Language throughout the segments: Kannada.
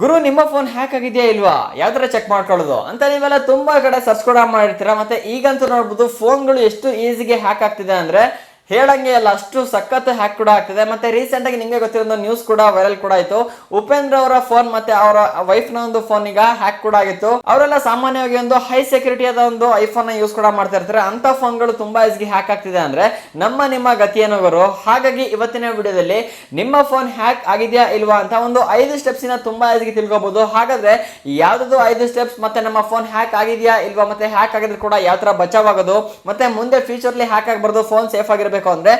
ಗುರು, ನಿಮ್ಮ ಫೋನ್ ಹ್ಯಾಕ್ ಆಗಿದೆಯಾ ಇಲ್ವಾ? ಯಾವ ಚೆಕ್ ಮಾಡ್ಕೊಳ್ಳೋದು. ಅಂತ ನೀವೆಲ್ಲ ತುಂಬಾ ಕಡೆ ಸರ್ಚ್ ಕೂಡ ಮಾಡಿರ್ತೀರಾ, ಮತ್ತೆ ಈಗಂತೂ ನೋಡ್ಬೋದು ಫೋನ್ಗಳು ಎಷ್ಟು ಈಸಿಗೆ ಹ್ಯಾಕ್ ಆಗ್ತಿದೆ ಅಂದ್ರೆ ಹೇಳಂಗೆ ಅಲ್ಲ, ಅಷ್ಟು ಸಖತ್ ಹ್ಯಾಕ್ ಕೂಡ ಆಗ್ತಿದೆ. ಮತ್ತೆ ರೀಸೆಂಟ್ ಆಗಿ ನಿಮಗೆ ಗೊತ್ತಿರೋ ನ್ಯೂಸ್ ಕೂಡ ವೈರಲ್ ಕೂಡ ಆಯ್ತು. ಉಪೇಂದ್ರ ಅವರ ಫೋನ್ ಮತ್ತೆ ಅವರ ವೈಫ್ನ ಒಂದು ಫೋನ್ ಈಗ ಹ್ಯಾಕ್ ಕೂಡ ಆಗಿತ್ತು. ಅವರೆಲ್ಲ ಸಾಮಾನ್ಯವಾಗಿ ಒಂದು ಹೈ ಸೆಕ್ಯೂರಿಟಿ ಆದ ಒಂದು ಐಫೋನ್ನ ಯೂಸ್ ಕೂಡ ಮಾಡ್ತಾ ಇರ್ತಾರೆ. ಅಂತ ಫೋನ್ಗಳು ತುಂಬಾ ಈಸಿಗೆ ಹ್ಯಾಕ್ ಆಗ್ತಿದೆ ಅಂದ್ರೆ ನಮ್ಮ ನಿಮ್ಮ ಗತಿ ಹಾಗಾಗಿ ಇವತ್ತಿನ ವಿಡಿಯೋದಲ್ಲಿ ನಿಮ್ಮ ಫೋನ್ ಹ್ಯಾಕ್ ಆಗಿದೆಯಾ ಇಲ್ವಾ ಅಂತ ಒಂದು ಐದು ಸ್ಟೆಪ್ಸ್ನ ತುಂಬಾ ಈಸಿಗೆ ತಿಳ್ಕೋಬಹುದು ಹಾಗಾದ್ರೆ ಯಾವ್ದು ಐದು ಸ್ಟೆಪ್ಸ್ ಮತ್ತೆ ನಮ್ಮ ಫೋನ್ ಹ್ಯಾಕ್ ಆಗಿದೆಯಾ ಇಲ್ವಾ ಮತ್ತೆ ಹ್ಯಾಕ್ ಆಗಿದ್ರೆ ಕೂಡ ಯಾವ ತರ ಬಚಾವ್ ಆಗೋದು, ಮತ್ತೆ ಮುಂದೆ ಫ್ಯೂಚರ್ಲಿ ಹ್ಯಾಕ್ ಆಗಬಾರ್ದು ಫೋನ್ ಸೇಫ್ ಆಗಿರಬೇಕು ಅಂದ್ರೆ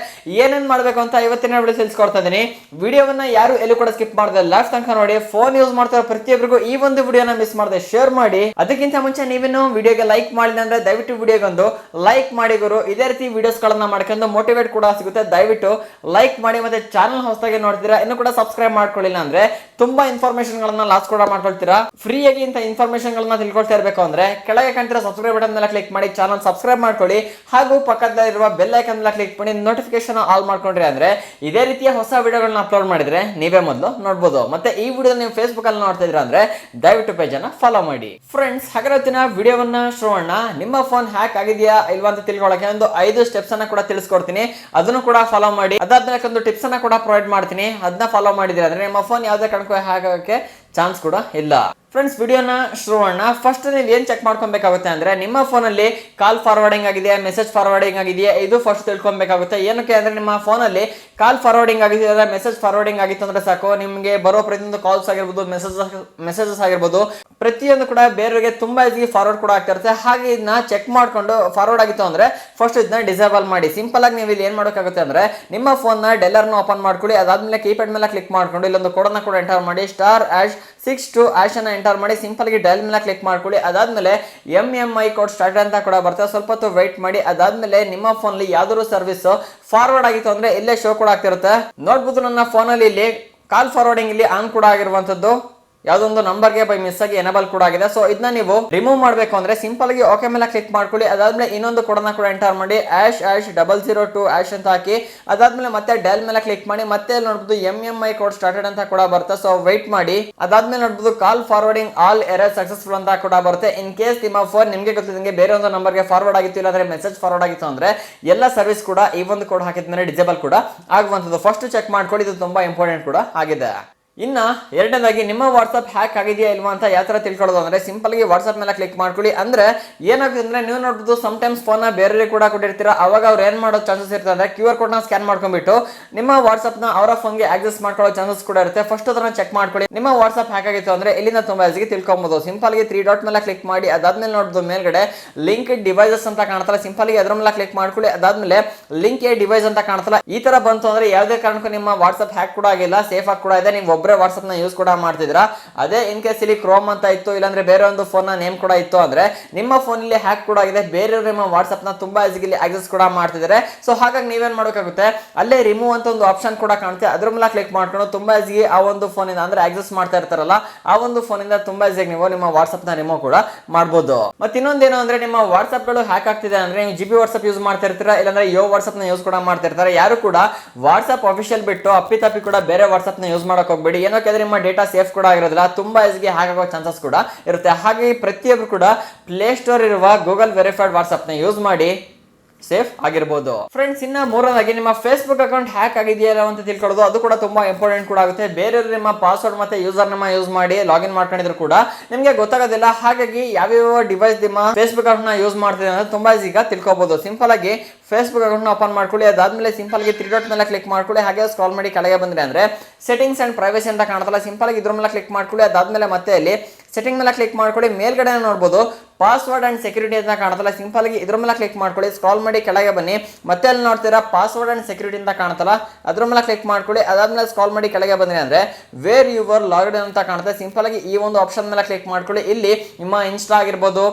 ಏನೇನ್ ಮಾಡ್ಬೇಕು ಅಂತ ಇವತ್ತಿನ ವಿಡಿಯೋ ತಿಳಿಸ್ಕೊಡ್ತಾ ಇದ್ದೀನಿ. ವಿಡಿಯೋವನ್ನ ಯಾರು ಎಲ್ಲೂ ಕೂಡ ಸ್ಕಿಪ್ ಮಾಡದೆ ಲಾಸ್ಟ್ ತನಕ ನೋಡಿ ಫೋನ್ ಯೂಸ್ ಮಾಡ್ತಾರೆ ಪ್ರತಿಯೊಬ್ಬರಿಗೂ ಈ ಒಂದು ವಿಡಿಯೋನ ಮಿಸ್ ಮಾಡದೆ ಶೇರ್ ಮಾಡಿ. ಅದಕ್ಕಿಂತ ಮುಂಚೆ ನೀವೇನು ವಿಡಿಯೋಗೆ ಲೈಕ್ ಮಾಡಿಲ್ಲ ಅಂದ್ರೆ ದಯವಿಟ್ಟು ವಿಡಿಯೋಗೆ ಒಂದು ಲೈಕ್ ಮಾಡಿ ಗುರು. ಇದೇ ರೀತಿ ವಿಡಿಯೋಸ್ ಗಳನ್ನ ಮಾಡ್ಕೊಂಡು ಮೋಟಿವೇಟ್ ಕೂಡ ಸಿಗುತ್ತೆ. ದಯವಿಟ್ಟು ಲೈಕ್ ಮಾಡಿ ಮತ್ತೆ ಚಾನಲ್ ಹೊಸದಾಗಿ ನೋಡ್ತೀರಾ, ಇನ್ನು ಕೂಡ ಸಬ್ಸ್ಕ್ರೈಬ್ ಮಾಡ್ಕೊಳ್ಳಿಲ್ಲ ಅಂದ್ರೆ ತುಂಬಾ ಇನ್ಫಾರ್ಮೇಶನ್ ಗಳನ್ನ ಲಾಸ್ ಕೂಡ ಮಾಡ್ಕೊಳ್ತೀರಾ. ಫ್ರೀ ಆಗಿ ಇಂತ ಇನ್ಫಾರ್ಮೇಶನ್ ಗಳನ್ನ ತಿಳ್ಕೊಳ್ತಾ ಇರಬೇಕು ಅಂದ್ರೆ ಕೆಳಗೆ ಕಾಣ್ತಿರೋ ಸಬ್ಸ್ಕ್ರೈಬ್ ಬಟನ್ ಮೇಲೆ ಕ್ಲಿಕ್ ಮಾಡಿ ಚಾನಲ್ ಸಬ್ಸ್ಕ್ರೈಬ್ ಮಾಡ್ಕೊಳ್ಳಿ. ಹಾಗೂ ಪಕ್ಕದಲ್ಲಿರುವ ಬೆಲ್ ಐಕನ್ ಮೇಲೆ ಕ್ಲಿಕ್ ಮಾಡಿ ನೋಟಿಫಿಕೇಶನ್ ಆಲ್ ಮಾಡ್ಕೊಂಡ್ರಿ ಅಂದ್ರೆ ಇದೇ ರೀತಿಯ ಹೊಸ ವಿಡಿಯೋಗಳನ್ನ ಅಪ್ಲೋಡ್ ಮಾಡಿದ್ರೆ ನೀವೇ ಮೊದಲು ನೋಡ್ಬೋದು. ಮತ್ತೆ ಈ ವಿಡಿಯೋ ನೀವು ಫೇಸ್ಬುಕ್ ಅಲ್ಲಿ ನೋಡ್ತಾ ಇದ್ರ ಅಂದ್ರೆ ದಯವಿಟ್ಟು ಪೇಜ್ ಅನ್ನ ಫಾಲೋ ಮಾಡಿ. ಫ್ರೆಂಡ್ಸ್ ಹಾಗಾದ್ರೆ ವಿಡಿಯೋವನ್ನ ಶ್ರೋಣ ನಿಮ್ಮ ಫೋನ್ ಹ್ಯಾಕ್ ಆಗಿದೆಯಾ ಇಲ್ವಾ ಅಂತ ತಿಳ್ಕೊಳ್ಳೋಕೆ ಒಂದು ಐದು ಸ್ಟೆಪ್ಸ್ ಅನ್ನ ಕೂಡ ತಿಳಿಸ್ಕೊಡ್ತೀನಿ. ಅದನ್ನು ಕೂಡ ಫಾಲೋ ಮಾಡಿ. ಅದಾದ್ಮೇಲೆ ಒಂದು ಟಿಪ್ಸ್ ಅನ್ನ ಕೂಡ ಪ್ರೊವೈಡ್ ಮಾಡ್ತೀನಿ. ಅದನ್ನ ಫಾಲೋ ಮಾಡಿದ್ರೆ ಅಂದ್ರೆ ನಿಮ್ಮ ಫೋನ್ ಯಾವುದೇ ಕಣಕ್ಕೂ ಹ್ಯಾಕ್ ಆಗಕ್ಕೆ ಚಾನ್ಸ್ ಕೂಡ ಇಲ್ಲ. ಫ್ರೆಂಡ್ಸ್ ವಿಡಿಯೋನ ಶುರುವಣ್ಣ ಫಸ್ಟ್ ನೀವು ಏನ್ ಚೆಕ್ ಮಾಡ್ಕೊಬೇಕಾಗುತ್ತೆ ಅಂದ್ರೆ ನಿಮ್ಮ ಫೋನಲ್ಲಿ ಕಾಲ್ ಫಾರ್ವರ್ಡಿಂಗ್ ಆಗಿದೆಯಾ ಮೆಸೇಜ್ ಫಾರ್ವರ್ಡಿಂಗ್ ಆಗಿದೆಯಾ, ಇದು ಫಸ್ಟ್ ತಿಳ್ಕೊಬೇಕಾಗುತ್ತೆ. ಏನಕ್ಕೆ ಅಂದ್ರೆ ನಿಮ್ಮ ಫೋನಲ್ಲಿ ಕಾಲ್ ಫಾರ್ವರ್ಡಿಂಗ್ ಆಗಿದೆ ಅಂದ್ರೆ ಮೆಸೇಜ್ ಫಾರ್ವರ್ಡಿಂಗ್ ಆಗಿತ್ತು ಅಂದ್ರೆ ಸಾಕು. ನಿಮಗೆ ಬರೋ ಪ್ರತಿಯೊಂದು ಕಾಲ್ಸ್ ಆಗಿರ್ಬೋದು ಮೆಸೇಜ್ ಮೆಸೇಜಸ್ ಆಗಿರ್ಬೋದು, ಪ್ರತಿಯೊಂದು ಕೂಡ ಬೇರೆಯವರಿಗೆ ತುಂಬಾ ಈಸಿ ಫಾರ್ವರ್ಡ್ ಕೂಡ ಆಗ್ತಾ ಇರುತ್ತೆ. ಹಾಗೆ ಇದನ್ನ ಚೆಕ್ ಮಾಡ್ಕೊಂಡು ಫಾರ್ವರ್ಡ್ ಆಗಿತ್ತು ಅಂದ್ರೆ ಫಸ್ಟ್ ಇದನ್ನ ಡಿಸೇಬಲ್ ಮಾಡಿ. ಸಿಂಪಲ್ ಆಗಿ ನೀವು ಇಲ್ಲಿ ಏನ್ ಮಾಡೋಕ್ಕಾಗುತ್ತೆ ಅಂದ್ರೆ ನಿಮ್ಮ ಫೋನ್ನ ಡೆಲ್ಲರ್ನ ಓಪನ್ ಮಾಡ್ಕೊಳ್ಳಿ. ಅದಾದ್ಮೇಲೆ ಕೀಪ್ಯಾಡ್ ಮೇಲೆ ಕ್ಲಿಕ್ ಮಾಡ್ಕೊಂಡು ಇಲ್ಲೊಂದು ಕೋಡನ್ನ ಕೂಡ ಎಂಟರ್ ಮಾಡಿ. Star hash six two option enter ಮಾಡಿ ಸಿಂಪಲ್ ಆಗಿ ಡೈಲ್ ಮೇಲೆ ಕ್ಲಿಕ್ ಮಾಡ್ಕೊಳ್ಳಿ. ಅದಾದ್ಮೇಲೆ M M I code start ಅಂತ ಕೂಡ ಬರ್ತದೆ. ಸ್ವಲ್ಪ ಹೊತ್ತು ವೆಯ್ಟ್ ಮಾಡಿ. ಅದಾದ್ಮೇಲೆ ನಿಮ್ಮ ಫೋನ್ ಅಲ್ಲಿ ಯಾವ್ದಾದ್ರು ಸರ್ವಿಸ್ ಫಾರ್ವರ್ಡ್ ಆಗಿತ್ತು ಅಂದ್ರೆ ಇಲ್ಲೇ ಶೋ ಕೂಡ ಆಗ್ತಿರುತ್ತೆ. ನೋಡ್ಬೋದು ನನ್ನ ಫೋನಲ್ಲಿ ಇಲ್ಲಿ ಕಾಲ್ ಫಾರ್ವರ್ಡಿಂಗ್ ಇಲ್ಲಿ ಆನ್ ಕೂಡ ಆಗಿರುವಂತದ್ದು ಯಾವ್ದೊಂದು ನಂಬರ್ಗೆ ಬೈ ಮಿಸ್ ಆಗಿ ಎನಬಲ್ ಕೂಡ ಆಗಿದೆ. ಸೊ ಇದನ್ನ ನೀವು ರಿಮೂವ್ ಮಾಡಬೇಕು ಅಂದ್ರೆ ಸಿಂಪಲ್ ಆಗಿ ಓಕೆ ಮೇಲೆ ಕ್ಲಿಕ್ ಮಾಡ್ಕೊಳ್ಳಿ. ಅದಾದ್ಮೇಲೆ ಇನ್ನೊಂದು ಕೂಡ ಕೂಡ ಎಂಟರ್ ಮಾಡಿ. Hash hash double zero two hash ಅಂತ ಹಾಕಿ. ಅದಾದ್ಮೇಲೆ ಮತ್ತೆ ಡೆಲ್ ಮೇಲೆ ಕ್ಲಿಕ್ ಮಾಡಿ. ಮತ್ತೆ ನೋಡಬಹುದು M M I code started ಅಂತ ಕೂಡ ಬರುತ್ತೆ. ಸೊ ವೈಟ್ ಮಾಡಿ. ಅದಾದ್ಮೇಲೆ ನೋಡ್ಬೋದು call forwarding all error successful ಅಂತ ಕೂಡ ಬರುತ್ತೆ. ಇನ್ ಕೇಸ್ ನಿಮ್ಮ ಫೋನ್ ನಿಮಗೆ ಗೊತ್ತಿದ್ದಂಗೆ ಬೇರೆ ಒಂದು ನಂಬರ್ಗೆ ಫಾರ್ವರ್ಡ್ ಆಗಿತ್ತು, ಇಲ್ಲಾಂದ್ರೆ ಮೆಸೇಜ್ ಫಾರ್ವರ್ಡ್ ಆಗಿತ್ತು ಅಂದ್ರೆ ಎಲ್ಲ ಸರ್ವಿಸ್ ಕೂಡ ಈ ಒಂದು ಕೋಡ್ ಹಾಕಿದ್ಮೇಲೆ ಡಿಸೇಬಲ್ ಕೂಡ ಆಗುವಂಥದ್ದು. ಫಸ್ಟ್ ಚೆಕ್ ಮಾಡ್ಕೊಳ್ಳಿ. ಇದು ತುಂಬಾ ಇಂಪಾರ್ಟೆಂಟ್ ಕೂಡ ಆಗಿದೆ. ಇನ್ನ ಎರಡನೇದಾಗಿ, ನಿಮ್ಮ ವಾಟ್ಸಪ್ ಹ್ಯಾಕ್ ಆಗಿದೆಯಾ ಇಲ್ವಾ ಅಂತ ಯಾವ ಥರ ತಿಳ್ಕೊಳ್ಳೋದು ಅಂದ್ರೆ ಸಿಂಪಲ್ ಆಗಿ ವಾಟ್ಸ್ಆಪ್ ಮೇಲೆ ಕ್ಲಿಕ್ ಮಾಡ್ಕೊಳ್ಳಿ. ಅಂದ್ರೆ ಏನಾಗುತ್ತೆ ಅಂದ್ರೆ ನೀವು ನೋಡ್ಬೋದು ಟೈಮ್ಸ್ ಫೋನ್ ಬೇರೆ ಕೂಡ ಕೊಟ್ಟಿರ್ತೀರ. ಅವಾಗ ಅವ್ರು ಏನು ಮಾಡೋ ಚಾನ್ಸಸ್ ಇರ್ತದೆ ಅಂದ್ರೆ ಕ್ಯೂ ಆರ್ ಕೋಡ್ನ ಸ್ಕ್ಯಾನ್ ಮಾಡ್ಕೊಂಡ್ಬಿಟ್ಟು ನಿಮ್ಮ ವಾಟ್ಸಪ್ನ ಅವರ ಫೋನ್ಗೆ ಆಕ್ಸೆಸ್ ಮಾಡ್ಕೊಳ್ಳೋ ಚಾನ್ಸಸ್ ಕೂಡ ಇರುತ್ತೆ. ಫಸ್ಟ್ ಅದನ್ನು ಚೆಕ್ ಮಾಡ್ಕೊಳ್ಳಿ. ನಿಮ್ಮ ವಾಟ್ಸಪ್ ಹ್ಯಾಕ್ ಆಗಿತ್ತು ಅಂದ್ರೆ ಇಲ್ಲಿಂದ ತುಂಬಾ ಹೆಚ್ಚಿಗೆ ತಿಳ್ಕೊಬೋದು. ಸಿಂಪಲ್ ಆಗಿ ತ್ರೀ ಡಾಟ್ ಮೇಲೆ ಕ್ಲಿಕ್ ಮಾಡಿ, ಅದಾದ್ಮೇಲೆ ನೋಡೋದು ಮೇಲ್ಗಡೆ ಲಿಂಕ್ ಡಿವೈಸಸ್ ಅಂತ ಕಾಣ್ತಾರೆ ಸಿಂಪಲ್ ಆಗಿ ಅದ್ರ ಮೇಲೆ ಕ್ಲಿಕ್ ಮಾಡ್ಕೊಳ್ಳಿ. ಅದಾದ್ಮೇಲೆ ಲಿಂಕ್ ಎ ಡಿವೈಸ್ ಅಂತ ಕಾಣ್ತಲ್ಲ. ಈ ತರ ಬಂತು ಅಂದ್ರೆ ಯಾವುದೇ ಕಾರಣಕ್ಕೂ ನಿಮ್ಮ ವಾಟ್ಸಪ್ ಹ್ಯಾಕ್ ಕೂಡ ಆಗಿಲ್ಲ. ಸೇಫ್ ಆಗಿ ಕೂಡ ಇದೆ. ನೀವು ಒಬ್ಬರೇ ವಾಟ್ಸಪ್ನ ಯೂಸ್ ಕೂಡ ಮಾಡ್ತಿದ್ರಾ ಅದೇ ಇನ್ ಕೇಸ್ ಇಲ್ಲಿ ಕ್ರೋಮ್ ಅಂತ ಇತ್ತು, ಇಲ್ಲಾಂದ್ರೆ ಬೇರೆ ಒಂದು ಫೋನ್ನ ನೇಮ್ ಕೂಡ ಇತ್ತು ಅಂದ್ರೆ ನಿಮ್ಮ ಫೋನ್ ಇಲ್ಲಿ ಹ್ಯಾಕ್ ಕೂಡ ಆಗಿದೆ. ಬೇರೆಯವರು ನಿಮ್ಮ ವಾಟ್ಸಪ್ನ ತುಂಬಾ ಈಸಿಲಿ ಆಕ್ಸೆಸ್ ಕೂಡ ಮಾಡ್ತಿದ್ದಾರೆ. ಸೊ ಹಾಗಾಗಿ ನೀವೇನ್ ಮಾಡಬೇಕಾಗುತ್ತೆ? ಅಲ್ಲೇ ರಿಮೂವ್ ಅಂತ ಒಂದು ಆಪ್ಷನ್ ಕೂಡ ಕಾಣುತ್ತೆ ಅದ್ರ ಮೇಲೆ ಕ್ಲಿಕ್ ಮಾಡ್ಕೊಂಡು ತುಂಬಾ ಈಸಿಗೆ ಆ ಒಂದು ಫೋನ್ ಇಂದ ಅಂದ್ರೆ ಆಕ್ಸೆಸ್ ಮಾಡ್ತಾ ಇರ್ತಾರಲ್ಲ, ಆ ಒಂದು ಫೋನ್ ಇಂದ ತುಂಬಾ ಈಸಿಯಾಗಿ ನೀವು ನಿಮ್ಮ ವಾಟ್ಸಪ್ನ ರಿಮೂವ್ ಕೂಡ ಮಾಡ್ಬೋದು. ಮತ್ತೆ ಇನ್ನೊಂದೇನು ಅಂದ್ರೆ ನಿಮ್ಮ ವಾಟ್ಸಪ್ಗಳು ಹ್ಯಾಕ್ ಆಗ್ತಿದೆ ಅಂದ್ರೆ ನೀವು ಜಿ ಬಿ ವಾಟ್ಸಪ್ ಯೂಸ್ ಮಾಡ್ತಾ ಇರ್ತೀರಾ, ಇಲ್ಲಾಂದ್ರೆ ಯೋ ವಾಟ್ಸಪ್ನ ಯೂಸ್ ಕೂಡ ಮಾಡ್ತಿರ್ತಾರೆ ಯಾರು ಕೂಡ ವಾಟ್ಸಪ್ ಅಫಿಷಿಯಲ್ ಬಿಟ್ಟು ಅಪ್ಪಿ ತಪ್ಪಿ ಕೂಡ ಬೇರೆ ವಾಟ್ಸಪ್ನ ಯೂಸ್ ಮಾಡಕ್ ಹೋಗ್ಬೇಡಿ. ಏನಕ್ಕೆ ಕೇಳಿದ್ರೆ ನಿಮ್ಮ ಡೇಟಾ ಸೇಫ್ ಕೂಡ ಆಗಿರೋದಿಲ್ಲ. ತುಂಬಾ ಈಸಿಗೆ ಆಗೋ ಚಾನ್ಸಸ್ ಕೂಡ ಇರುತ್ತೆ. ಹಾಗಾಗಿ ಪ್ರತಿಯೊಬ್ಬರು ಕೂಡ ಪ್ಲೇ ಸ್ಟೋರ್ ಇರುವ ಗೂಗಲ್ ವೆರಿಫೈಡ್ ವಾಟ್ಸಪ್ನ ಯೂಸ್ ಮಾಡಿ ಸೇಫ್ ಆಗಿರ್ಬೋದು. ಫ್ರೆಂಡ್ಸ್ ಇನ್ನ ಮೂರನೇದಾಗಿ ನಿಮ್ಮ ಫೇಸ್ಬುಕ್ ಅಕೌಂಟ್ ಹ್ಯಾಕ್ ಆಗಿದೆಯಲ್ಲ ಅಂತ ತಿಳ್ಕೊಳ್ಳೋದು, ಅದು ಕೂಡ ತುಂಬಾ ಇಂಪಾರ್ಟೆಂಟ್ ಕೂಡ ಆಗುತ್ತೆ. ಬೇರೆಯವರು ನಿಮ್ಮ ಪಾಸ್ವರ್ಡ್ ಮತ್ತೆ ಯೂಸರ್ ನಮ್ಮ ಯೂಸ್ ಮಾಡಿ ಲಾಗಿನ್ ಮಾಡ್ಕೊಂಡಿದ್ರು ಕೂಡ ನಿಮಗೆ ಗೊತ್ತಾಗೋದಿಲ್ಲ. ಹಾಗಾಗಿ ಯಾವ್ಯಾವ ಡಿವೈಸ್ ನಿಮ್ಮ ಫೇಸ್ಬುಕ್ ಅಕೌಂಟ್ನ ಯೂಸ್ ಮಾಡ್ತಿದೆ ಅಂದ್ರೆ ತುಂಬಾ ಈಗ ತಿಳ್ಕೊಬಹುದು ಸಿಂಪಲ್ ಆಗಿ ಫೇಸ್ಬುಕ್ ಅಕೌಂಟ್ನ ಓಪನ್ ಮಾಡ್ಕೊಳ್ಳಿ. ಅದಾದ್ಮೇಲೆ ಸಿಂಪಲ್ ಆಗಿ ತ್ರೀ ಡಾಟ್ ಮೇಲೆ ಕ್ಲಿಕ್ ಮಾಡ್ಕೊಳ್ಳಿ. ಹಾಗೆ ಸ್ಕ್ರಾಲ್ ಮಾಡಿ ಕೆಳಗೆ ಬಂದ್ರೆ ಅಂದ್ರೆ ಸೆಟ್ಟಿಂಗ್ಸ್ ಅಂಡ್ ಪ್ರೈವಸಿ ಅಂತ ಕಾಣುತ್ತಲ್ಲ. ಸಿಂಪಲ್ ಆಗಿ ಇದ್ರ ಮೇಲೆ ಕ್ಲಿಕ್ ಮಾಡ್ಕೊಳ್ಳಿ. ಅದಾದ್ಮೇಲೆ ಮತ್ತೆ ಅಲ್ಲಿ ಸೆಟ್ಟಿಂಗ್ ಮೇಲೆ ಕ್ಲಿಕ್ ಮಾಡ್ಕೊಳ್ಳಿ. ಮೇಲ್ಗಡೆ ನೋಡ್ಬೋದು. ಪಾಸ್ವರ್ಡ್ ಅಂಡ್ ಸೆಕ್ಯೂರಿಟಿ ಅಂತ ಕಾಣುತ್ತಲ್ಲ. ಸಿಂಪಲ್ ಆಗಿ ಇದ್ರ ಮೇಲೆ ಕ್ಲಿಕ್ ಮಾಡ್ಕೊಳ್ಳಿ. ಸ್ಕ್ರಾಲ್ ಮಾಡಿ ಕೆಳಗೆ ಬನ್ನಿ. ಮತ್ತೆ ಅಲ್ಲಿ ನೋಡ್ತೀರಾ ಪಾಸ್ವರ್ಡ್ ಅಂಡ್ ಸೆಕ್ಯೂರಿಟಿ ಅಂತ ಕಾಣ್ತಲ್ಲ ಅದ್ರ ಮೇಲೆ ಕ್ಲಿಕ್ ಮಾಡ್ಕೊಳ್ಳಿ. ಅದಾದ್ಮೇಲೆ ಸ್ಕ್ರಾಲ್ ಮಾಡಿ ಕೆಳಗೆ ಬಂದ್ರೆ ಅಂದ್ರೆ ವೇರ್ ಯುವರ್ ಲಾಗ್ಡ್ ಅಂತ ಕಾಣುತ್ತೆ. ಸಿಂಪಲ್ ಆಗಿ ಈ ಒಂದು ಆಪ್ಷನ್ ಮೇಲೆ ಕ್ಲಿಕ್ ಮಾಡ್ಕೊಳ್ಳಿ. ಇಲ್ಲಿ ನಿಮ್ಮ ಇನ್ಸ್ಟಾ ಆಗಿರ್ಬೋದು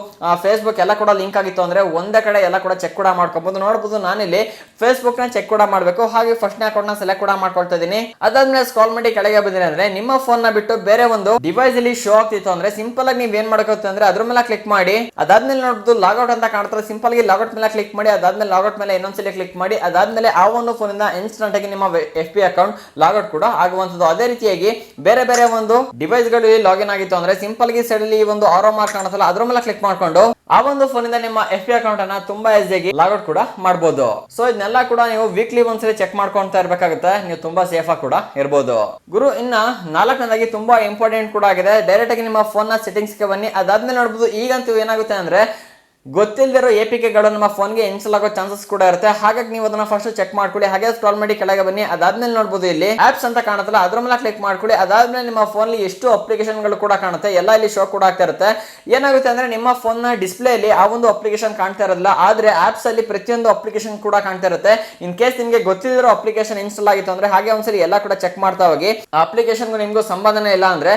ಫೇಸ್ಬುಕ್ ಎಲ್ಲ ಕೂಡ ಲಿಂಕ್ ಆಗಿತ್ತು ಅಂದ್ರೆ ಒಂದೇ ಕಡೆ ಎಲ್ಲ ಕೂಡ ಚೆಕ್ ಕೂಡ ಮಾಡ್ಕೊಬಹುದು ನೋಡಬಹುದು ನಾನಿಲ್ಲಿ ಫೇಸ್ಬುಕ್ನ ಚೆಕ್ ಕೂಡ ಮಾಡಬೇಕು. ಹಾಗೆ ಫಸ್ಟ್ ಅಕೌಂಟ್ನ ಸೆಲೆಕ್ಟ್ ಕೂಡ ಮಾಡ್ಕೊಳ್ತಾ ಇದೀನಿ ಅದಾದ್ಮೇಲೆ ಸ್ಕ್ರಾಲ್ ಮಾಡಿ ಕೆಳಗೆ ಬಂದ್ರೆ ಅಂದ್ರೆ ನಿಮ್ಮ ಫೋನ್ನ ಬಿಟ್ಟು ಬೇರೆ ಒಂದು ಡಿವೈಸ್ ಅಲ್ಲಿ ಶೋ ಆಗ್ತಿತ್ತು ಅಂದ್ರೆ ಸಿಂಪಲ್ ಆಗಿ ನೀವ್ ಏನ್ ಮಾಡ್ಕೋತ ಅಂದ್ರೆ ಅದ್ರ ಮೇಲೆ ಕ್ಲಿಕ್ ಮಾಡಿ ಅದಾದ್ಮೇಲೆ ಲಾಗ್ ಲಾಗೌಟ್ ಅಂತ ಕಾಣ್ತಾರೆ ಸಿಂಪಲ್ ಆಗಿ ಲಾಗೌಟ್ ಮೇಲೆ ಕ್ಲಿಕ್ ಮಾಡಿ, ಅದಾದ್ಮೇಲೆ ಲಾಗೌಟ್ ಮೇಲೆ ಇನ್ನೊಂದ್ಸಲಿ ಕ್ಲಿಕ್ ಮಾಡಿ, ಅದಾದ್ಮೇಲೆ ಆ ಒಂದು ಫೋನಿಂದ ಇನ್ಸ್ಟಂಟ್ ಆಗಿ ನಿಮ್ಮ ಎಫ್ ಪಿ ಅಕೌಂಟ್ ಲಾಗೌಟ್ ಕೂಡ ಆಗುವಂತದ್ದು ಅದೇ ರೀತಿಯಾಗಿ ಬೇರೆ ಬೇರೆ ಒಂದು ಡಿವೈಸ್ಗಳು ಲಾಗಿನ್ ಆಗಿತ್ತು ಅಂದ್ರೆ ಸಿಂಪಲ್ ಆಗಿ ಸೈಡ್ ಈ ಒಂದು ಆರೋ ಮಾರ್ಕ್ ಕಾಣುತ್ತಲ್ಲ, ಅದ್ರ ಮೇಲೆ ಕ್ಲಿಕ್ ಮಾಡ್ಕೊಂಡು ಆ ಒಂದು ಫೋನ್ ಇಂದ ನಿಮ್ಮ ಎಫ್ ಬಿ ಅಕೌಂಟ್ ಅನ್ನ ತುಂಬಾ ಈಸಿಯಾಗಿ ಲಾಗೌಟ್ ಕೂಡ ಮಾಡಬಹುದು ಸೊ ಇದನ್ನೆಲ್ಲ ಕೂಡ ನೀವು ವೀಕ್ಲಿ ಒಂದ್ಸರಿ ಚೆಕ್ ಮಾಡ್ಕೊಂತಾ ಇರ್ಬೇಕಾಗುತ್ತೆ. ನೀವು ತುಂಬಾ ಸೇಫ್ ಆಗಿ ಕೂಡ ಇರಬಹುದು ಗುರು, ಇನ್ನ ನಾಲ್ಕನೇದಾಗಿ ತುಂಬಾ ಇಂಪಾರ್ಟೆಂಟ್ ಕೂಡ ಆಗಿದೆ. ಡೈರೆಕ್ಟ್ ಆಗಿ ನಿಮ್ಮ ಫೋನ್ನ ಸೆಟ್ಟಿಂಗ್ಸ್ಗೆ ಬನ್ನಿ. ಅದಾದ್ಮೇಲೆ ನೋಡಬಹುದು ಈಗಂತೂ ಏನಾಗುತ್ತೆ ಅಂದ್ರೆ ಗೊತ್ತಿಲ್ಲದಿರೋ ಎ ಪಿ ಕೆಗಳು ನಮ್ಮ ಫೋನ್ಗೆ ಇನ್ಸ್ಟಾಲ್ ಆಗೋ ಚಾನ್ಸಸ್ ಕೂಡ ಇರುತ್ತೆ. ಹಾಗಾಗಿ ನೀವು ಅದನ್ನ ಫಸ್ಟ್ ಚೆಕ್ ಮಾಡ್ಕೊಳ್ಳಿ. ಹಾಗೆ ಸ್ಕ್ರಾಲ್ ಮಾಡಿ ಕೆಳಗೆ ಬನ್ನಿ. ಅದಾದ್ಮೇಲೆ ನೋಡ್ಬೋದು ಇಲ್ಲಿ ಆಪ್ಸ್ ಅಂತ ಕಾಣುತ್ತಲ್ಲ, ಅದ್ರ ಮೇಲೆ ಕ್ಲಿಕ್ ಮಾಡ್ಕೊಳ್ಳಿ. ಅದಾದ್ಮೇಲೆ ನಿಮ್ಮ ಫೋನ್ ಎಷ್ಟು ಅಪ್ಲಿಕೇಶನ್ಗಳು ಕೂಡ ಕಾಣುತ್ತೆ. ಎಲ್ಲ ಇಲ್ಲಿ ಶೋ ಕೂಡ ಆಗ್ತಾ ಇರುತ್ತೆ. ಏನಾಗುತ್ತೆ ಅಂದ್ರೆ ನಿಮ್ಮ ಫೋನ್ನ ಡಿಸ್ಪ್ಲೇ ಅಲ್ಲಿ ಆ ಒಂದು ಅಪ್ಲಿಕೇಶನ್ ಕಾಣ್ತಾ ಇರೋದಿಲ್ಲ. ಆದ್ರೆ ಆಪ್ಸ್ ಅಲ್ಲಿ ಪ್ರತಿಯೊಂದು ಅಪ್ಲಿಕೇಶನ್ ಕೂಡ ಕಾಣ್ತಾ ಇರುತ್ತೆ. ಇನ್ ಕೇಸ್ ನಿಮಗೆ ಗೊತ್ತಿರೋ ಅಪ್ಲಿಕೇಶನ್ ಇನ್ಸ್ಟಾಲ್ ಆಗಿತ್ತು ಅಂದ್ರೆ ಹಾಗೆ ಒಂದ್ಸರಿ ಎಲ್ಲ ಕೂಡ ಚೆಕ್ ಮಾಡ್ತಾ ಹೋಗಿ. ಆ ಅಪ್ಲಿಕೇಶನ್ ನಿಮ್ಗೂ ಸಂಬಂಧನೇ ಇಲ್ಲ ಅಂದ್ರೆ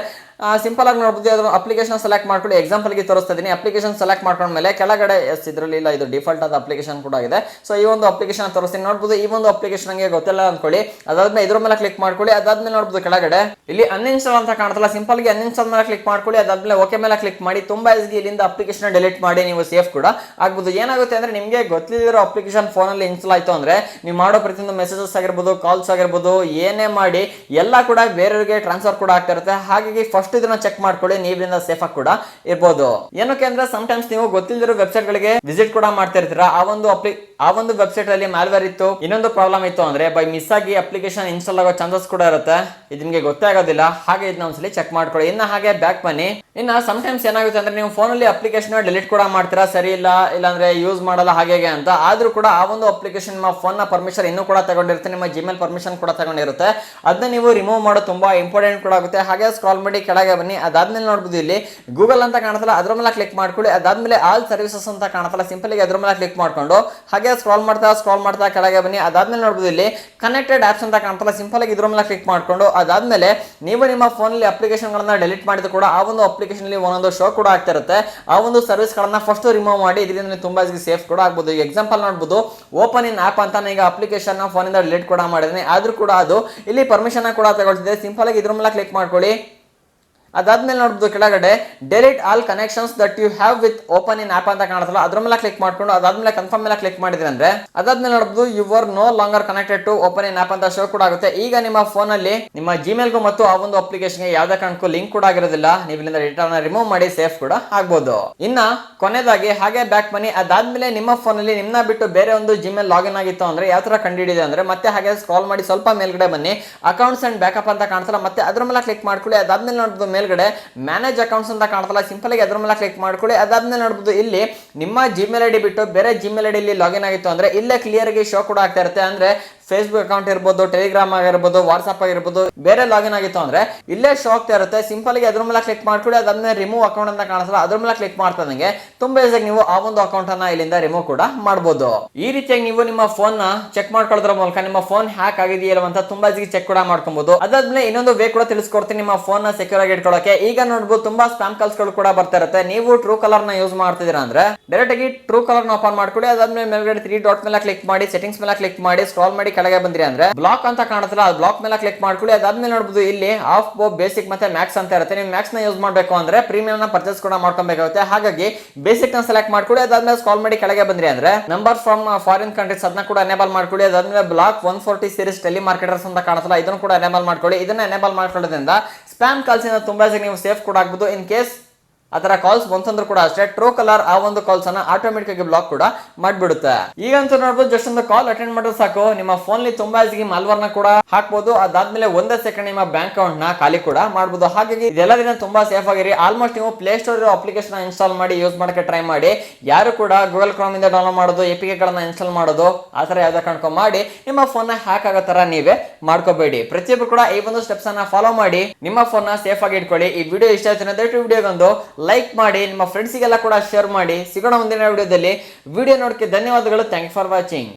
ಸಿಂಪಲ್ ಆಗಿ ನೋಡ್ಬೋದು ಅಪ್ಲಿಕೇಶನ್ ಸೆಲೆಕ್ಟ್ ಮಾಡ್ಕೊಂಡು ಎಕ್ಸಾಂಪಲ್ಗೆ ತೋರಿಸ್ತಾ ಇದ್ದೀನಿ ಅಪ್ಲಿಕೇಶನ್ ಸೆಲೆಕ್ಟ್ ಮಾಡ್ಕೊಂಡ್ಮೇಲೆ ಕೆಳಗಡೆ, ಎಸ್ ಇದರಲ್ಲಿ ಇಲ್ಲ ಇದು ಡಿಫಾಲ್ಟ್ ಆದ ಅಪ್ಲಿಕೇಶನ್ ಕೂಡ ಇದೆ. ಸೊ ಈ ಒಂದು ಅಪ್ಲಿಕೇಶನ್ ತೋರಿಸ್ತೀನಿ. ನೋಡ್ಬೋದು, ಈ ಒಂದು ಅಪ್ಲಿಕೇಶನ್ ನಂಗೆ ಗೊತ್ತಿಲ್ಲ ಅನ್ಕೊಳ್ಳಿ. ಅದಾದ್ಮೇಲೆ ಇದ್ರ ಮೇಲೆ ಕ್ಲಿಕ್ ಮಾಡ್ಕೊಳ್ಳಿ. ಅದಾದ್ಮೇಲೆ ನೋಡ್ಬೋದು ಕೆಳಗಡೆ, ಇಲ್ಲಿ ಅನ್ಇನ್ಸ್ಟಾಲ್ ಅಂತ ಕಾಣ್ತಲ್ಲ. ಸಿಂಪಲ್ಗೆ ಅನ್ಇನ್ಸ್ಟಾಲ್ ಮೇಲೆ ಕ್ಲಿಕ್ ಮಾಡ್ಕೊಳ್ಳಿ. ಅದಾದ್ಮೇಲೆ ಓಕೆ ಮೇಲೆ ಕ್ಲಿಕ್ ಮಾಡಿ. ತುಂಬಾ ಈಸಿ ಇಲ್ಲಿಂದ ಅಪ್ಲಿಕೇಶನ್ ಡಿಲೀಟ್ ಮಾಡಿ, ನೀವು ಸೇಫ್ ಕೂಡ ಆಗ್ಬೋದು. ಏನಾಗುತ್ತೆ ಅಂದ್ರೆ, ನಿಮಗೆ ಗೊತ್ತಿರೋ ಅಪ್ಲಿಕೇಶನ್ ಫೋನಲ್ಲಿ ಇನ್ಸ್ಟಾಲ್ ಆಯ್ತು ಅಂದ್ರೆ, ನೀವು ಮಾಡೋ ಪ್ರತಿಯೊಂದು ಮೆಸೇಜಸ್ ಆಗಿರ್ಬೋದು ಕಾಲ್ಸ್ ಆಗಿರ್ಬೋದು, ಏನೇ ಮಾಡಿ, ಎಲ್ಲ ಕೂಡ ಬೇರೆಯವರಿಗೆ ಟ್ರಾನ್ಸ್ಫರ್ ಕೂಡ ಆಗ್ತಾ ಇರುತ್ತೆ. ಹಾಗಾಗಿ ಫಸ್ಟ್ ಇದನ್ನ ಚೆಕ್ ಮಾಡ್ಕೊಳ್ಳಿ, ನೀವಿಂದ ಸೇಫ್ ಆಗಿ ಕೂಡ ಇರ್ಬೋದು. ಏನಕ್ಕೆ ಅಂದ್ರೆ ಟೈಮ್ಸ್ ನೀವು ಗೊತ್ತಿಲ್ಲದಿರೋ ವೆಬ್ಸೈಟ್ ಗಳಿಗೆ ವಿಸಿಟ್ ಕೂಡ ಮಾಡ್ತಾ ಇರ್ತೀರಾ? ಆ ಒಂದು ಅಪ್ಲಿ ಆ ಒಂದು ವೆಬ್ಸೈಟ್ ಅಲ್ಲಿ ಮ್ಯಾಲ್ವೇರ್ ಇತ್ತು. ಇನ್ನೊಂದು ಪ್ರಾಬ್ಲಮ್ ಇತ್ತು ಅಂದ್ರೆ ಬೈ ಮಿಸ್ ಆಗಿ ಅಪ್ಲಿಕೇಶನ್ ಇನ್ಸ್ಟಾಲ್ ಆಗೋ ಚಾನ್ಸಸ್ ಕೂಡ ಇರುತ್ತೆ. ಇದು ನಿಮಗೆ ಗೊತ್ತೇ ಆಗೋದಿಲ್ಲ. ಹಾಗೆ ಇದನ್ನ ಒಂದ್ಸಲಿ ಚೆಕ್ ಮಾಡ್ಕೊಳ್ಳಿ. ಇನ್ನ ಹಾಗೆ ಬ್ಯಾಕ್ ಬನ್ನಿ. ಇನ್ನ ಟೈಮ್ಸ್ ಏನಾಗುತ್ತೆ ಅಂದ್ರೆ ನೀವು ಫೋನಲ್ಲಿ ಅಪ್ಲಿಕೇಶನ್ ಡಿಲೀಟ್ ಕೂಡ ಮಾಡ್ತೀರಾ? ಸರಿ ಇಲ್ಲ, ಇಲ್ಲಾಂದ್ರೆ ಯೂಸ್ ಮಾಡಲ್ಲ ಹಾಗೆ ಹೀಗೆ ಅಂತ. ಆದ್ರೂ ಕೂಡ ಆ ಒಂದು ಅಪ್ಲಿಕೇಶನ್ ನಿಮ್ಮ ಫೋನ್ನ ಪರ್ಮಿಷನ್ ಇನ್ನೂ ಕೂಡ ತಗೊಂಡಿರುತ್ತೆ. ನಿಮ್ಮ ಜಿಮೇಲ್ ಪರ್ಮಿಷನ್ ಕೂಡ ತಗೊಂಡಿರುತ್ತೆ. ಅದನ್ನ ನೀವು ರಿಮೂವ್ ಮಾಡೋದು ತುಂಬಾ ಇಂಪಾರ್ಟೆಂಟ್ ಕೂಡ ಆಗುತ್ತೆ. ಹಾಗೆ ಸ್ಕ್ರಾಲ್ ಮಾಡಿ ಕೆಳಗೆ ಬನ್ನಿ. ಅದಾದ್ಮೇಲೆ ನೋಡ್ಬೋದು ಇಲ್ಲಿ ಗೂಗಲ್ ಅಂತ ಕಾಣುತ್ತಲ್ಲ, ಅದ್ರ ಮೇಲೆ ಕ್ಲಿಕ್ ಮಾಡ್ಕೊಳ್ಳಿ. ಅದಾದ್ಮೇಲೆ ಆಲ್ ಸರ್ವಿಸಸ್ ಅಂತ ಕಾಣುತ್ತಲ್ಲ. ಸಿಂಪಲ್ ಆಗಿ ಅದ್ರ ಮೇಲೆ ಕ್ಲಿಕ್ ಮಾಡ್ಕೊಂಡು ಹಾಗೆ ಸ್ಕ್ರಾಲ್ ಮಾಡ್ತಾ ಸ್ಕ್ರಾಲ್ ಮಾಡ್ತಾ ಕೆಳಗೆ ಬನ್ನಿ. ಅದಾದ್ಮೇಲೆ ನೋಡ್ಬೋದು ಇಲ್ಲಿ ಕನೆಕ್ಟೆಡ್ ಆಪ್ಸ್ ಅಂತ ಕಾಣ್ತಲ್ಲ. ಸಿಂಪಲ್ ಆಗಿ ಇದ್ರ ಮೇಲೆ ಕ್ಲಿಕ್ ಮಾಡ್ಕೊಂಡು ಅದಾದ್ಮೇಲೆ ನೀವು ನಿಮ್ಮ ಫೋನಲ್ಲಿ ಅಪ್ಲಿಕೇಶನ್ಗಳನ್ನ ಡೆಲೀಟ್ ಮಾಡಿದ ಕೂಡ ಆ ಒಂದು ಅಪ್ಲಿಕೇಶನ್ ಅಲ್ಲಿ ಒಂದೊಂದು ಶೋ ಕೂಡ ಆಗ್ತಿರುತ್ತೆ ಆ ಒಂದು ಸರ್ವಿಸ್ ಗಳನ್ನ ಫಸ್ಟ್ ರಿಮೂವ್ ಮಾಡಿ ಇದರಿಂದ ತುಂಬಾ ಸೇಫ್ ಕೂಡ ಆಗ್ಬೋದು. ಎಕ್ಸಾಂಪಲ್ ನೋಡ್ಬೋದು ಓಪನ್ ಇನ್ ಆಪ್ ಅಂತ ಈಗ ಅಪ್ಲಿಕೇಶನ್ ಫೋನಿಂದ ಡಿಲೀಟ್ ಕೂಡ ಮಾಡಿದ್ದೀನಿ. ಆದ್ರೂ ಕೂಡ ಅದು ಇಲ್ಲಿ ಪರ್ಮಿಷನ್ ಕೂಡ ತಗೊಳ್ತಿದೆ. ಸಿಂಪಲ್ ಆಗಿ ಇದ್ರ ಮೇಲೆ ಕ್ಲಿಕ್ ಮಾಡ್ಕೊಳ್ಳಿ. ಅದಾದ್ಮೇಲೆ ನೋಡ್ಬೋದು ಕೆಳಗಡೆ delete all connections that you have with open in app ಅಂತ ಕಾಣುತ್ತಲ್ಲ, ಅದ್ರ ಮೇಲೆ ಕ್ಲಿಕ್ ಮಾಡ್ಕೊಂಡು, ಅದಾದ್ಮೇಲೆ ಕನ್ಫರ್ಮ್ ಮೇಲೆ ಕ್ಲಿಕ್ ಮಾಡಿದ್ರೆ ಅಂದ್ರೆ, ಅದಾದ್ಮೇಲೆ ನೋಡಬಹುದು you are no longer connected to open in app ಅಂತ ಶೋ ಕೂಡ ಆಗುತ್ತೆ. ಈಗ ನಿಮ್ಮ ಫೋನ್ ಅಲ್ಲಿ ನಿಮ್ಮ ಜಿಮೇಲ್ಗೂ ಮತ್ತು ಆ ಒಂದು ಅಪ್ಲಿಕೇಶನ್ಗೆ ಯಾವ್ದೇ ಕಾರಣಕ್ಕೂ ಲಿಂಕ್ ಕೂಡ ಆಗಿರೋದಿಲ್ಲ. ನೀವು ಇಲ್ಲಿಂದ ಡೇಟಾನ ರಿಮೂವ್ ಮಾಡಿ ಸೇಫ್ ಕೂಡ ಆಗ್ಬೋದು. ಇನ್ನ ಕೊನೆದಾಗಿ ಹಾಗೆ ಬ್ಯಾಕ್ ಬನ್ನಿ. ಅದಾದ್ಮೇಲೆ ನಿಮ್ಮ ಫೋನ್ ಅಲ್ಲಿ ನಿಮ್ನ ಬಿಟ್ಟು ಬೇರೆ ಒಂದು ಜಿಮೇಲ್ ಲಾಗಿನ್ ಆಗಿತ್ತು ಅಂದ್ರೆ ಯಾವ ತರ ಕಂಡಿಡಿದೆ ಅಂದ್ರೆ, ಮತ್ತೆ ಹಾಗೆ ಸ್ಕ್ರಾಲ್ ಮಾಡಿ ಸ್ವಲ್ಪ ಮೇಲ್ಗಡೆ ಬನ್ನಿ. ಅಕೌಂಟ್ಸ್ ಅಂಡ್ ಬ್ಯಾಕಪ್ ಅಂತ ಕಾಣಿಸಲ್ಲ ಮತ್ತೆ ಅದ್ರ ಮೇಲೆ ಕ್ಲಿಕ್ ಮಾಡ್ಕೊಳ್ಳಿ. ಅದಾದ್ಮೇಲೆ ನೋಡ್ಬೋದು ಮೇಲ್ಗಡೆ ಮ್ಯಾನೇಜ್ ಅಕೌಂಟ್ಸ್ ಅಂತ ಕಾಣ್ತಲ್ಲ ಸಿಂಪಲ್ ಆಗಿ ಅದ್ರ ಮೇಲೆ ಕ್ಲಿಕ್ ಮಾಡ್ಕೊಳ್ಳಿ. ಅದಾದ್ಮೇಲೆ ನೋಡ್ಬೋದು, ಇಲ್ಲಿ ನಿಮ್ಮ ಜಿಮೇಲ್ ಐ ಡಿ ಬಿಟ್ಟು ಬೇರೆ ಜಿಮೇಲ್ ಐ ಡಿ ಇಲ್ಲಿ ಲಾಗಿನ್ ಆಗಿತ್ತು ಅಂದ್ರೆ ಇಲ್ಲೇ ಕ್ಲಿಯರ್ ಆಗಿ ಶೋ ಕೂಡ ಆಗ್ತಾ ಇರುತ್ತೆ. ಅಂದ್ರೆ ಫೇಸ್ಬುಕ್ ಅಕೌಂಟ್ ಇರ್ಬೋದು ಟೆಲಿಗ್ರಾಮ್ ಆಗಿರ್ಬೋದು ವಾಟ್ಸ್ಆಪ್ ಆಗಿರ್ಬೋದು, ಬೇರೆ ಲಾಗಿನ್ ಆಗಿತ್ತು ಅಂದ್ರೆ ಇಲ್ಲೇ ಶೋ ಆಗ್ತಾ ಇರುತ್ತೆ. ಸಿಂಪಲ್ಗೆ ಅದ್ರ ಮೇಲೆ ಕ್ಲಿಕ್ ಮಾಡ್ಕೊಳ್ಳಿ, ಅದನ್ನ ರಿಮೂವ್ ಅಕೌಂಟ್ ಅಂತ ಕಾಣಿಸಲ್ಲ ಅದ್ರ ಮೇಲೆ ಕ್ಲಿಕ್ ಮಾಡ್ತದಂಗೆ ತುಂಬಾ ಈಸಿಯಾಗಿ ನೀವು ಆ ಒಂದು ಅಕೌಂಟ್ ಅನ್ನ ಇಲ್ಲಿಂದ ರಿಮೂವ್ ಕೂಡ ಮಾಡಬಹುದು ಈ ರೀತಿಯಾಗಿ ನೀವು ನಿಮ್ಮ ಫೋನ್ನ ಚೆಕ್ ಮಾಡ್ಕೊಳ್ಳೋದ್ರ ಮೂಲಕ ನಿಮ್ಮ ಫೋನ್ ಹ್ಯಾಕ್ ಆಗಿದೆಯಲ್ಲ ಅಂತ ತುಂಬಾ ಈಸಿ ಚೆಕ್ ಕೂಡ ಮಾಡ್ಕೊಬಹುದು ಅದಾದ್ಮೇಲೆ ಇನ್ನೊಂದು ವೇ ಕೂಡ ತಿಳಿಸ್ಕೊಡ್ತೀನಿ ನಿಮ್ಮ ಫೋನ್ನ ಸೆಕ್ಯೂರ್ ಆಗಿ ಇಟ್ಕೊಳ್ಳೋಕೆ. ಈಗ ನೋಡ್ಬೋದು ತುಂಬಾ ಸ್ಪ್ಯಾಮ್ ಕಾಲ್ಸ್ಗಳು ಕೂಡ ಬರ್ತಾ ಇರುತ್ತೆ. ನೀವು ಟ್ರೂ ಕಲರ್ನ ಯೂಸ್ ಮಾಡ್ತಿದ್ದೀರಾ ಅಂದ್ರೆ ಡೈರೆಕ್ಟ್ ಆಗಿ ಟ್ರೂ ಕಲರ್ನ ಓಪನ್ ಮಾಡ್ಕೊಳ್ಳಿ. ಅದಾದ್ಮೇಲೆ ಮೇಲ್ಗಡೆ ತ್ರೀ ಡಾಟ್ ಮೇಲೆ ಕ್ಲಿಕ್ ಮಾಡಿ ಸೆಟ್ಟಿಂಗ್ಸ್ ಮೇಲೆ ಕ್ಲಿಕ್ ಮಾಡಿ ಸ್ಕ್ರಾಲ್ ಮಾಡಿ ಕೆಳಗೆ ಬಂದ್ರಿ ಅಂದ್ರೆ ಬ್ಲಾಕ್ ಅಂತ ಕಾಣುತ್ತಲ್ಲ ಆ ಬ್ಲಾಕ್ ಮೇಲೆ ಕ್ಲಿಕ್ ಮಾಡ್ಕೊಳ್ಳಿ, ಅದಾದ್ಮೇಲೆ ನೋಡಬಹುದು ಇಲ್ಲಿ ಆಫ್ ಬೇಸಿಕ್ ಮತ್ತೆ ಮ್ಯಾಕ್ಸ್ ಅಂತ ಇರುತ್ತೆ. ನೀವು ಮ್ಯಾಕ್ಸ್ನ ಯೂಸ್ ಮಾಡಬೇಕು ಅಂದ್ರೆ ಪ್ರೀಮಿಯಂ ನ ಪರ್ಚೇಸ್ ಕೂಡ ಮಾಡ್ಕೊಬೇಕಾಗುತ್ತೆ. ಹಾಗಾಗಿ ಬೇಸಿಕ್ನ ಸೆಲೆಕ್ಟ್ ಮಾಡ್ಕೊಳ್ಳಿ, ಅದಾದ್ಮೇಲೆ ಸ್ಕಾಲ್ ಮಾಡಿ ಕೆಳಗೆ ಬಂದ್ರಿ ಅಂದ್ರೆ ನಂಬರ್ ಫ್ರಮ್ ಫಾರಿನ್ ಕಂಟ್ರೀಸ್ ಅದನ್ನ ಕೂಡ ಎನೇಬಲ್ ಮಾಡ್ಕೊಳ್ಳಿ. ಅದಾದ್ಮೇಲೆ block one forty series telemarketers ಅಂತ ಕಾಣುತ್ತಲ್ಲ, ಇದನ್ನು ಕೂಡ ಎನೇಬಲ್ ಮಾಡ್ಕೊಳ್ಳಿ. ಇದನ್ನ ಎನೇಬಲ್ ಮಾಡ್ಕೊಳ್ಳೋದ್ರಿಂದ ಸ್ಪ್ಯಾಮ್ ಕಾಲ್ಸ್ ತುಂಬಾ ಜನ ನೀವು ಸೇಫ್ ಕೂಡ ಆಗ್ಬೋದು. ಇನ್ ಕೇಸ್ ಆ ತರ ಕಾಲ್ಸ್ ಬಂತಂದ್ರೂ ಕೂಡ ಅಷ್ಟೇ ಟ್ರೋ ಕಲರ್ ಆ ಒಂದು ಕಾಲ್ಸ್ ಅನ್ನ ಆಟೋಮೆಟಿಕ್ ಆಗಿ ಬ್ಲಾಕ್ ಕೂಡ ಮಾಡ್ಬಿಡುತ್ತೆ. ಈಗ ಈಗಂತೂ ನೋಡ್ಬೋದು ಜಸ್ಟ್ ಒಂದು ಕಾಲ್ ಅಟೆಂಡ್ ಮಾಡಿದ್ರೆ ಸಾಕು. ನಿಮ್ಮ ಫೋನ್ ತುಂಬಾ ಈಸಿಗೆ ನ ಕೂಡ ಹಾಕ್ಬೋದು. ಅದಾದ್ಮೇಲೆ ಒಂದೇ ಸೆಕೆಂಡ್ ನಿಮ್ಮ ಬ್ಯಾಂಕ್ ಅಕೌಂಟ್ನ ಖಾಲಿ ಕೂಡ ಮಾಡ್ಬೋದು. ಹಾಗಾಗಿ ಇದೆಲ್ಲದಿಂದ ತುಂಬಾ ಸೇಫ್ ಆಗಿರಿ. ಆಲ್ಮೋಸ್ಟ್ ನೀವು ಪ್ಲೇ ಸ್ಟೋರ್ ಇರೋ ಅಪ್ಲಿಕೇಶನ್ ಇನ್ಸ್ಟಾಲ್ ಮಾಡಿ ಯೂಸ್ ಮಾಡಕ್ಕೆ ಟ್ರೈ ಮಾಡಿ. ಯಾರು ಕೂಡ ಗೂಗಲ್ ಕ್ರೋಮ್ ಇಂದ ಡೌನ್ಲೋಡ್ ಮಾಡೋದು ಎ ಪಿ ಗಳನ್ನ ಇನ್ಸ್ಟಾಲ್ ಮಾಡೋದು, ಆ ತರ ಯಾವ್ದು ಕಣ್ಕೊಂಡ್ ಮಾಡಿ, ನಿಮ್ಮ ಫೋನ್ನ ಹ್ಯಾಕ್ ಆಗೋ ತರ ನೀವೇ ಮಾಡ್ಕೋಬೇಡಿ. ಪ್ರತಿಯೊಬ್ಬರು ಕೂಡ ಈ ಒಂದು ಸ್ಟೆಪ್ಸ್ ಅನ್ನ ಫಾಲೋ ಮಾಡಿ, ನಿಮ್ಮ ಫೋನ್ನ ಸೇಫ್ ಆಗಿ ಇಟ್ಕೊಳ್ಳಿ. ಈ ವಿಡಿಯೋ ಇಷ್ಟ ಆಯ್ತು ದಯವಿಟ್ಟು ವಿಡಿಯೋಗೊಂದು ಲೈಕ್ ಮಾಡಿ, ನಿಮ್ಮ ಫ್ರೆಂಡ್ಸಿಗೆಲ್ಲ ಕೂಡ ಶೇರ್ ಮಾಡಿ. ಸಿಗೋಣ ಮುಂದಿನ ವಿಡಿಯೋದಲ್ಲಿ. ವಿಡಿಯೋ ನೋಡಕ್ಕೆ ಧನ್ಯವಾದಗಳು. Thank for watching